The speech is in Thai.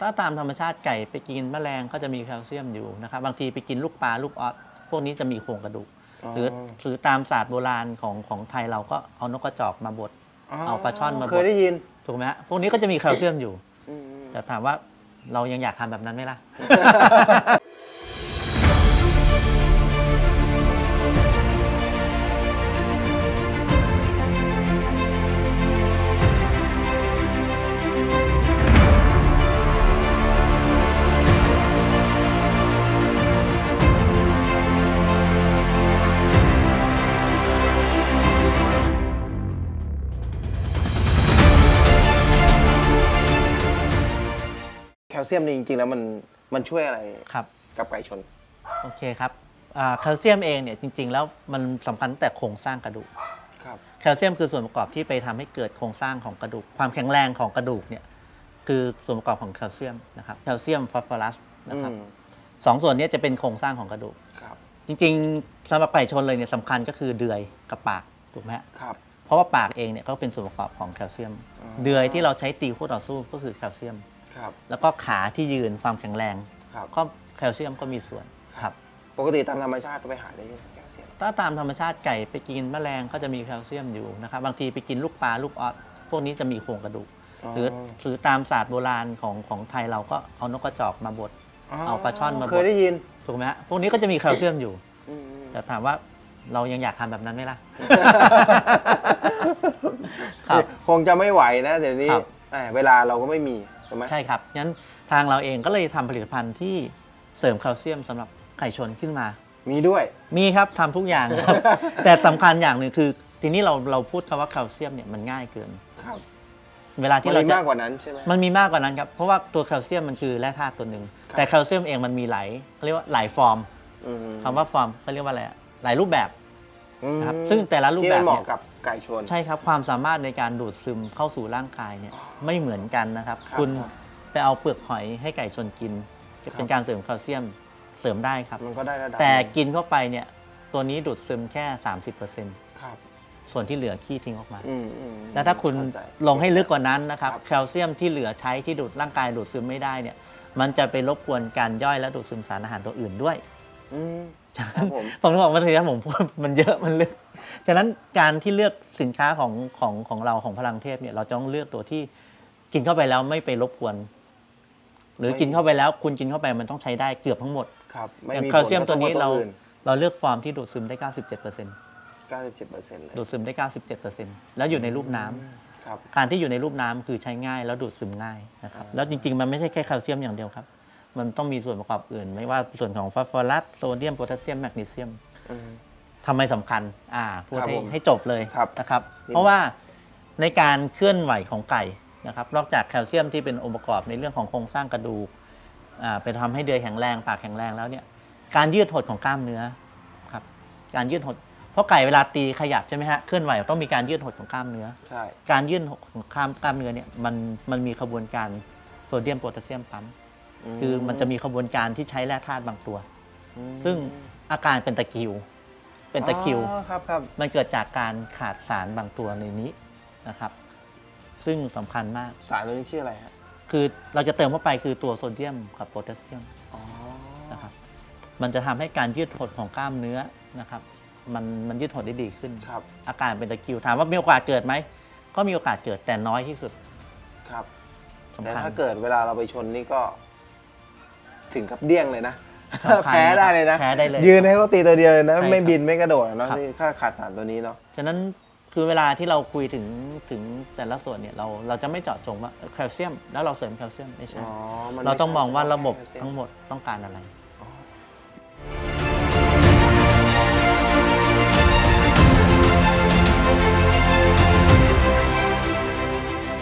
ถ้าตามธรรมชาติไก่ไปกินแมลงก็จะมีแคลเซียมอยู่นะครับบางทีไปกินลูกปลาลูกออสพวกนี้จะมีโครงกระดูกหรือหรือตามศาสตร์โบราณของของไทยเราก็เอานกกระจอกมาบดเอาปลาช่อนมาบดเคยได้ยินถูกไหมฮะพวกนี้ก็จะมีแคลเซียมอยู่อืมแต่ถามว่าเรายังอยากทำแบบนั้นไหมล่ะ ลเซียมนี่จริงๆ แล้วมันมันช่วยอะไรครับ กับไก่ชน โอเคครับอ่าแคลเซียมเองเนี่ยจริง ๆ แล้วมันสำคัญตั้งแต่โครงสร้างกระดูก ครับ แคลเซียมคือส่วนประกอบที่ไปทำให้เกิดโครงสร้างของกระดูก ความแข็งแรงของกระดูกเนี่ยคือส่วนประกอบของแคลเซียมนะครับแคลเซียมฟอสฟอรัสนะครับอืมสองส่วนนี้จะเป็นโครงสร้างของกระดูก ครับ จริงๆสำหรับไก่ชนเลยเนี่ยสำคัญก็คือเดือยกับปากถูกไหมฮะครับ เพราะว่าปากเองเนี่ยก็เป็นส่วนประกอบของแคลเซียม อ๋อ เดือยที่เราใช้ตีคู่ต่อสู้ก็คือแคลเซียม ครับ แล้วก็ขาที่ยืนความแข็งแรงครับ ก็แคลเซียมก็มีส่วนครับ ปกติตามธรรมชาติก็ไปหาได้ยังไงแคลเซียม ถ้าตามธรรมชาติไก่ไปกินแมลงก็จะมีแคลเซียมอยู่นะครับ บางทีไปกินลูกปลาลูกออสพวกนี้จะมีโครงกระดูกหรือหรือตามศาสตร์โบราณของของไทยเราก็เอานกกระจอกมาบด เอาปลาช่อนมาบด เคยได้ยินถูกไหมฮะพวกนี้ก็จะมีแคลเซียมอยู่ อืมแต่ถามว่าเรายังอยากทำแบบนั้นไหมล่ะ ครับ คงจะไม่ไหวนะเดี๋ยวนี้ครับ แหมเวลาเราก็ไม่มี ใช่ไหม ใช่ครับงั้นทางเราเองก็เลยทำผลิตภัณฑ์ที่เสริมแคลเซียมสำหรับไก่ชนขึ้นมา มีด้วย มีครับทำทุกอย่างครับ แต่สำคัญอย่างหนึ่งคือทีนี้เราเราพูดคำว่าแคลเซียมเนี่ยมันง่ายเกิน ครับเวลามันที่เรามีจะ มากกว่านั้นใช่ไหม มันมีมากกว่านั้นครับ เพราะว่าตัวแคลเซียมมันคือแร่ธาตุตัวหนึ่ง ครับ แต่แคลเซียมเองมันมีหลายเขาเรียกว่าหลายฟอร์มอืม คำว่าฟอร์มเขาเรียกว่าอะไรอะหลายรูปแบบอืม นะครับซึ่งแต่ละรูปที่แบบมันเหเนี่มาะยกับไก่ชน ใช่ครับความสามารถในการดูดซึมเข้าสู่ร่างกายเนี่ยไม่เหมือนกันนะครับครับคุณครับไปเอาเปลือกหอยให้ไก่ชนกิน ครับ เป็นการเสริมแคลเซียมเสริมได้ครับ มันก็ได้ระดับแต่หนึ่งกินเข้าไปเนี่ยตัวนี้ดูดซึมแค่ 30%ครับส่วนที่เหลือขี้ทิ้งออกมา อืมอืมแล้วถ้าคุณเข้ใจ ลงให้ลึกกว่านั้นนะครับครับ แคลเซียมที่เหลือใช้ที่ดูดร่างกายดูดซึมไม่ได้เนี่ยมันจะไปรบกวนการย่อยและดูดซึมสารอาหารตัวอื่นด้วย อืมฉะครันั้บนผม ผมถึงบอกว่าทีนี้ผมพูดมันเยอะมันลึกฉะนั้นการที่เลือกสินค้าของของของเราของพลังเทพเนี่ยเราจะต้องเลือกตัวที่กินเข้าไปแล้วไม่ไปรบกวน หรือไม่ กินเข้าไปแล้วคุณกินเข้าไปมันต้องใช้ได้เกือบทั้งหมด ครับไม่อย่างมีแคลเซียมตัวนี้ผลกะทบเรากับอื่เราเลือกฟอร์มที่ดูดซึมได้ 97% 97%เลยดูดซึมได้ 97%แล้วอยู่ในรูปน้ำ ครับ การที่อยู่ในรูปน้ำคือใช้ง่ายแล้วดูดซึมง่ายนะครับอ่าแล้วจริงๆ มันไม่ใช่แค่แคลเซียมอย่างเดียวครับ มันต้องมีส่วนประกอบอื่น ไม่ว่าส่วนของฟอสฟอรัสโซเดียมโพแทสเซียมแมกนีเซียมอืมทำไมสำคัญ อ่าพูดครับให้ผมให้จบเลยครับนะครับนี่เพราะว่าในการเคลื่อนไหวของไก่นะครับนอกจากแคลเซียมที่เป็นองค์ประกอบในเรื่องของโครงสร้างกระดูกอ่าไปทำให้เดือยแข็งแรงปากแข็งแรงแล้วเนี่ยการยืดหดของกล้ามเนื้อครับการยืดหด เพราะไก่เวลาตีขยับใช่ไหมฮะเคลื่อนไหวต้องมีการยืดหดของกล้ามเนื้อใช่การยืดหดของกล้ามกล้ามเนื้อเนี่ยมันมันมีขบวนการโซเดียมโพแทสเซียมปั๊ม คือมันจะมีขบวนการที่ใช้แร่ธาตุบางตัวอืมซึ่งอาการเป็นตะคริว เป็นตะคริวอ๋อครับครับมันเกิดจากการขาดสารบางตัวในนี้นะครับ ซึ่งสำคัญมากสารตัวนี้ชื่ออะไรฮะคือเราจะเติมเข้าไปคือตัวโซเดียมกับโพแทสเซียมอ๋อนะครับ มันจะทำให้การยืดหดของกล้ามเนื้อนะครับ มันมันยืดหดได้ดีขึ้นครับ อาการเป็นตะคริวถามว่ามีโอกาสเกิดไหมก็มีโอกาสเกิดแต่น้อยที่สุดครับสำแต่คัญถ้าเกิดเวลาเราไปชนนี่ก็ ถึงกับเดี้ยงเลยนะ สำคัญแพ้ได้เลยนะแพ้ได้เลย ยืนให้เขาตีตัวเดียวเลยนะ ใช่ครับไม่บินไม่กระโดดอะเนาะครับ นี่ถ้าขาดสารตัวนี้เนาะ ฉะนั้นคือเวลาที่เราคุยถึงถึงแต่ละส่วนเนี่ยเราเราจะไม่เจาะจงว่าแคลเซียม แล้วเราเสริมแคลเซียมไม่ใช่อ๋อมันเราต้องมองว่าไใช่ระบบแค่ทั้งหมดต้องการอะไรอ